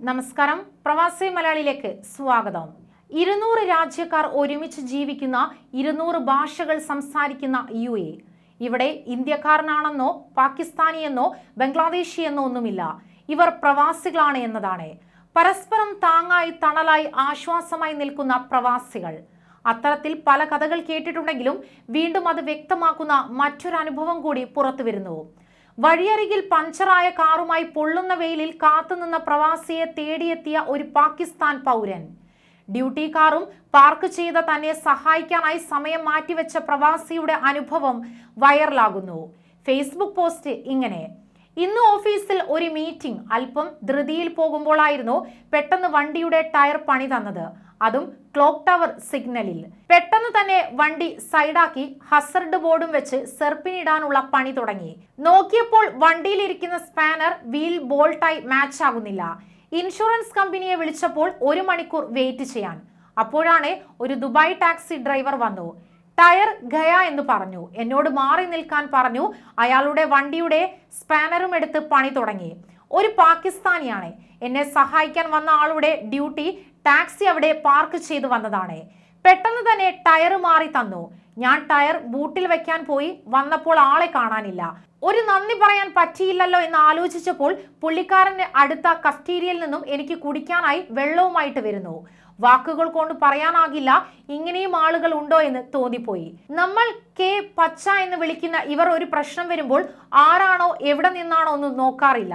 നമസ്കാരം. പ്രവാസി മലയാളിയിലേക്ക് സ്വാഗതം. ഇരുന്നൂറ് രാജ്യക്കാർ ഒരുമിച്ച് ജീവിക്കുന്ന ഇരുന്നൂറ് ഭാഷകൾ സംസാരിക്കുന്ന യു എ. ഇവിടെ ഇന്ത്യക്കാരനാണെന്നോ പാകിസ്ഥാനിയെന്നോ ബംഗ്ലാദേശി എന്നോ ഒന്നുമില്ല. ഇവർ പ്രവാസികളാണ് എന്നതാണ്. പരസ്പരം താങ്ങായി തണലായി ആശ്വാസമായി നിൽക്കുന്ന പ്രവാസികൾ. അത്തരത്തിൽ പല കഥകൾ കേട്ടിട്ടുണ്ടെങ്കിലും വീണ്ടും അത് വ്യക്തമാക്കുന്ന മറ്റൊരു അനുഭവം കൂടി പുറത്തു വരുന്നു വഴിയരികിൽ പഞ്ചറായ കാറുമായി പൊള്ളുന്ന വെയിലിൽ കാത്തുനിന്ന പ്രവാസിയെ തേടിയെത്തിയ ഒരു പാകിസ്ഥാൻ പൗരൻ. ഡ്യൂട്ടി കാറും പാർക്ക് ചെയ്ത തന്നെ സഹായിക്കാനായി സമയം മാറ്റിവെച്ച പ്രവാസിയുടെ അനുഭവം വൈറലാകുന്നു. ഫേസ്ബുക്ക് പോസ്റ്റ് ഇങ്ങനെ. ഇന്ന് ഓഫീസിൽ ഒരു മീറ്റിംഗ് അല്പം ധൃതിയിൽ പോകുമ്പോഴായിരുന്നു പെട്ടെന്ന് വണ്ടിയുടെ ടയർ പണി തന്നത്. അതും ക്ലോക്ക് ടവർ സിഗ്നലിൽ. പെട്ടെന്ന് തന്നെ വണ്ടി സൈഡാക്കി ഹസർഡ് ബോർഡും വെച്ച് സെർപ്പിനിടാനുള്ള പണി തുടങ്ങി. നോക്കിയപ്പോൾ വണ്ടിയിലിരിക്കുന്ന സ്പാനർ വീൽ ബോൾട്ടായി മാച്ച് ആകുന്നില്ല. ഇൻഷുറൻസ് കമ്പനിയെ വിളിച്ചപ്പോൾ ഒരു മണിക്കൂർ വെയിറ്റ് ചെയ്യാൻ. അപ്പോഴാണ് ഒരു ദുബായ് ടാക്സി ഡ്രൈവർ വന്നു. ടയർ ഗയ എന്ന് പറഞ്ഞു. എന്നോട് മാറി നിൽക്കാൻ പറഞ്ഞു. അയാളുടെ വണ്ടിയുടെ സ്പാനറും എടുത്ത് പണി തുടങ്ങി. ഒരു പാകിസ്ഥാനിയാണ്. എന്നെ സഹായിക്കാൻ വന്ന ആളുടെ ഡ്യൂട്ടി ടാക്സി അവിടെ പാർക്ക് ചെയ്തു വന്നതാണ്. പെട്ടെന്ന് തന്നെ ടയർ മാറി തന്നു. ഞാൻ ടയർ ബൂട്ടിൽ വെക്കാൻ പോയി വന്നപ്പോൾ ആളെ കാണാനില്ല. ഒരു നന്ദി പറയാൻ പറ്റിയില്ലല്ലോ എന്ന് ആലോചിച്ചപ്പോൾ പുള്ളിക്കാരന്റെ അടുത്ത കഫ്റ്റീരിയയിൽ നിന്നും എനിക്ക് കുടിക്കാനായി വെള്ളവുമായിട്ട് വരുന്നു. വാക്കുകൾ കൊണ്ട് പറയാനാകില്ല ഇങ്ങനെയും ആളുകൾ ഉണ്ടോ എന്ന് തോന്നിപ്പോയി. നമ്മൾ കെ പച്ച എന്ന് വിളിക്കുന്ന ഇവർ ഒരു പ്രശ്നം വരുമ്പോൾ ആരാണോ എവിടെ നിന്നാണോ ഒന്നും നോക്കാറില്ല.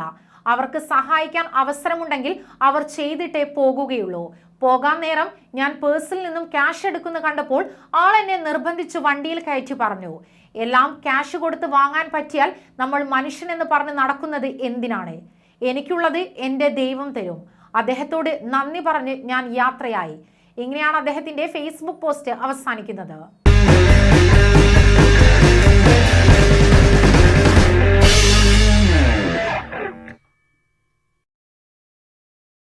അവർക്ക് സഹായിക്കാൻ അവസരമുണ്ടെങ്കിൽ അവർ ചെയ്തിട്ടേ പോകുകയുള്ളൂ. പോകാൻ നേരം ഞാൻ പേഴ്സിൽ നിന്നും ക്യാഷ് എടുക്കുന്ന കണ്ടപ്പോൾ ആൾ എന്നെ നിർബന്ധിച്ച് വണ്ടിയിൽ കയറ്റി പറഞ്ഞു. എല്ലാം ക്യാഷ് കൊടുത്ത് വാങ്ങാൻ പറ്റിയാൽ നമ്മൾ മനുഷ്യനെന്ന് പറഞ്ഞ് നടക്കുന്നത് എന്തിനാണ്? എനിക്കുള്ളത് എന്റെ ദൈവം തരും. അദ്ദേഹത്തോട് നന്ദി പറഞ്ഞ് ഞാൻ യാത്രയായി. ഇങ്ങനെയാണ് അദ്ദേഹത്തിന്റെ ഫേസ്ബുക്ക് പോസ്റ്റ് അവസാനിക്കുന്നത്.